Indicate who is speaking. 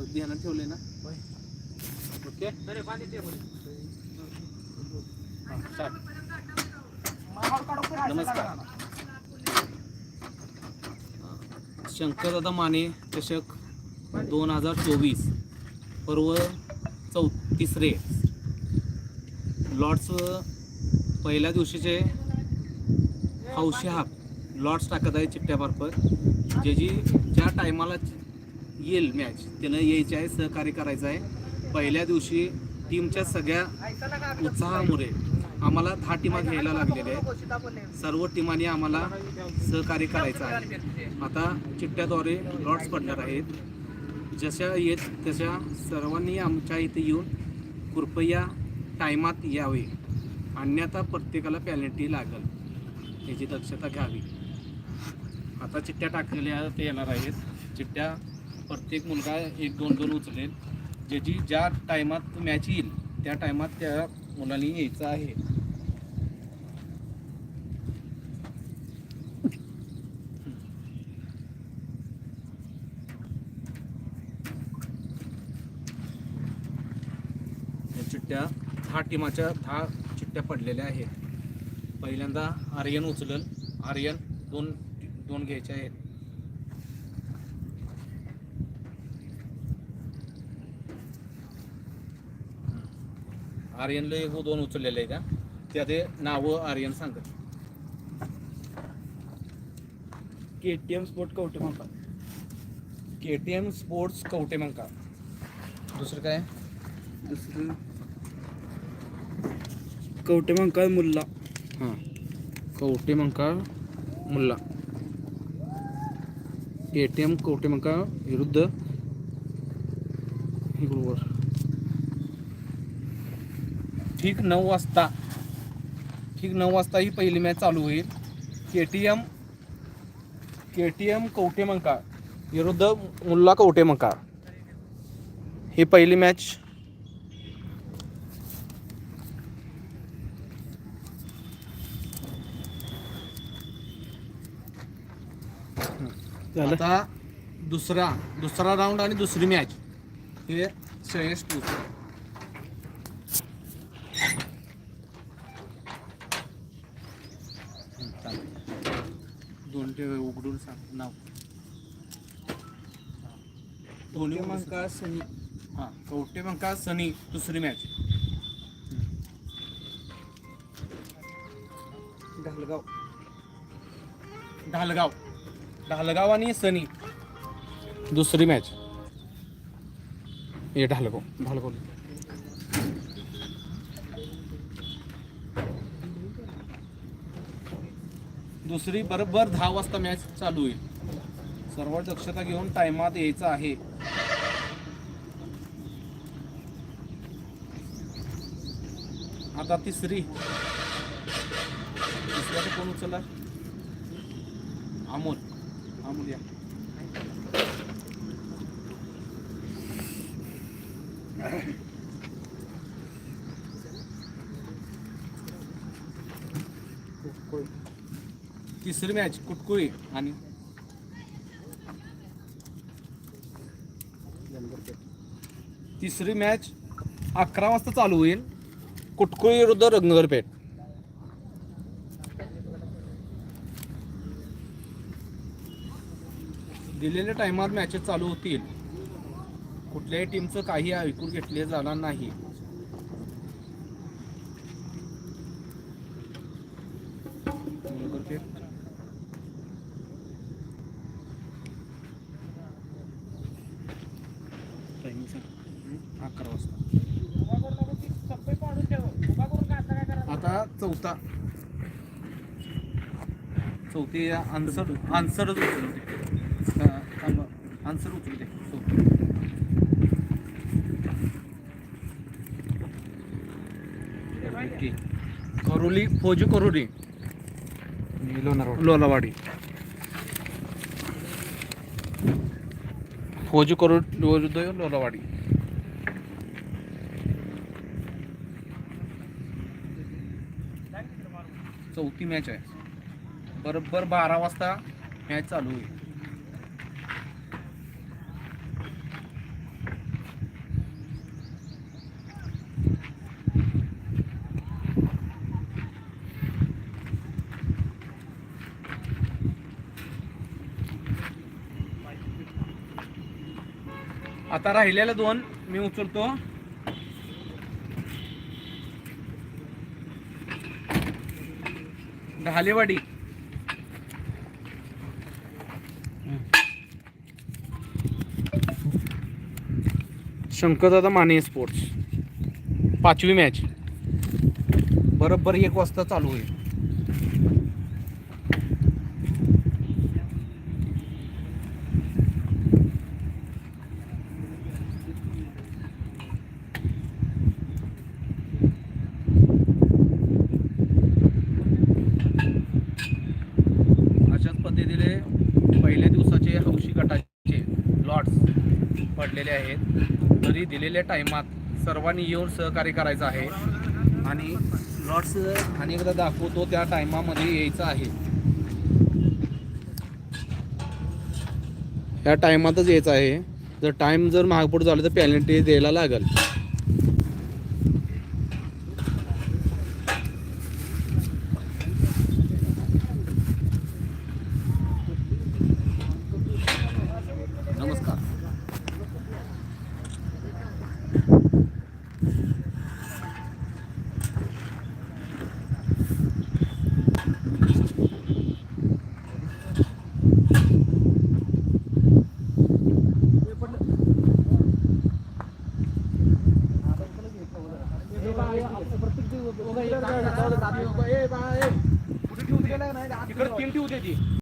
Speaker 1: ध्यानात ठेवले ना? ओके. नमस्कार. शंकरदादा माने चषक दोन हजार चोवीस पर्व चौ तिसरे. लॉट्स पहिल्या दिवशीचे हौशी हाफ. लॉट्स टाकत आहे चिठ्ठ्यामार्फत जे जी ज्या टायमाला येईल मॅच त्यानं यायचे आहे सहकार्य करायचं आहे. पहिल्या दिवशी टीमच्या सगळ्या उत्साहामुळे आम्हाला दहा टीमा घ्यायला लागलेल्या आहेत. सर्व टीमांनी आम्हाला सहकार्य करायचं आहे. आता चिठ्ठ्याद्वारे लॉट्स पडणार आहेत. जशा येत तशा सर्वांनी आमच्या इथे येऊन कृपया टायमात यावे. अन्यथा प्रत्येकाला पॅनल्टी लागल. याची दक्षता घ्यावी. आता चिठ्ठ्या टाकलेल्या ते येणार आहेत. चिठ्ठ्या प्रत्येक मुलगा एक दोन दोन उचलेल ज्याची ज्या टायमात मॅच येईल त्या टायमात त्या मुलांनी यायचं आहे. चिठ्ठ्या दहा टीमाच्या दहा चिठ्ठ्या पडलेल्या आहेत. पहिल्यांदा आर्यन उचलल. आर्यन दोन दोन घ्यायचे आहेत. आर्यनला एक दोन उचललेले आहे का त्यात हे नावं आर्यन सांगत
Speaker 2: K T M sport Kavathe म्हणतात
Speaker 1: K T M sports Kavathe Mahankal? दुसरं काय?
Speaker 2: दुसरं कवटे मंकाळ मुल्ला.
Speaker 1: हां. Kavathe Mahankal Mulla. K T M Kavathe Mahankal विरुद्ध ठीक नऊ वाजता ठीक नऊ वाजता ही पहिली मॅच चालू होईल. K T M K T M Kavathe मंका विरुद्ध मुल्ला कवटे मंका ही पहिली मॅच आता दुसरा दुसरा राऊंड आणि दुसरी मॅच हे श्रेयस टू. दोन ते उघडून सांग नाव. दोन्ही
Speaker 2: मंकाळ सनी
Speaker 1: हां कवटे मंका सनी दुसरी मॅच
Speaker 2: ढालगाव.
Speaker 1: ढालगाव. ढालगाव आणि सनी. दुसरी मॅच हे ढालगाव ढालगाव. दुसरी बरोबर दहा वाजता मॅच चालू होईल. सर्व दक्षता घेऊन टायमात यायचं आहे. आता तिसरी. तिसऱ्या कोण उचलला? अमोल. अमोल या. तिसरी मॅच कुटकुळी आणि तिसरी मॅच अकरा वाजता चालू होईल. कुटकुळी विरुद्ध रंगरपेठ दिलेल्या टायमात मॅचेस चालू होतील. कुठल्याही टीमचं काही ऐकून घेतले जाणार नाही.
Speaker 2: टायमिंग
Speaker 1: अकरा वाजता. आता चौथा. चौथी आन्सर आन्सरच उचलते आन्सर उचलते चौथी. करोली. फौजी करोली. लोलावाडी फौजी करोली लोलावाडी चौथी मॅच आहे. बरोबर बारा वाजता मॅच चालू होईल. आता राहिलेल्या दोन मी उचलतो. ढालेवाडी शंकरदादा माने स्पोर्ट्स पाचवी मॅच बरोबर एक वाजता चालू होईल. अशाच पहिल्या दिवसाचे हौशी गटाचे लॉट्स पडलेले आहेत. तरी दिलेल्या टायमात सर्वांनी येऊन सहकार्य करायचं आहे. आणि लॉट्स अनेकदा दाखवतो त्या टायमामध्ये यायचं आहे. या टायमातच यायचं आहे. जर टाईम जर महागपूर झालं तर पॅनल्टी द्यायला लागेल.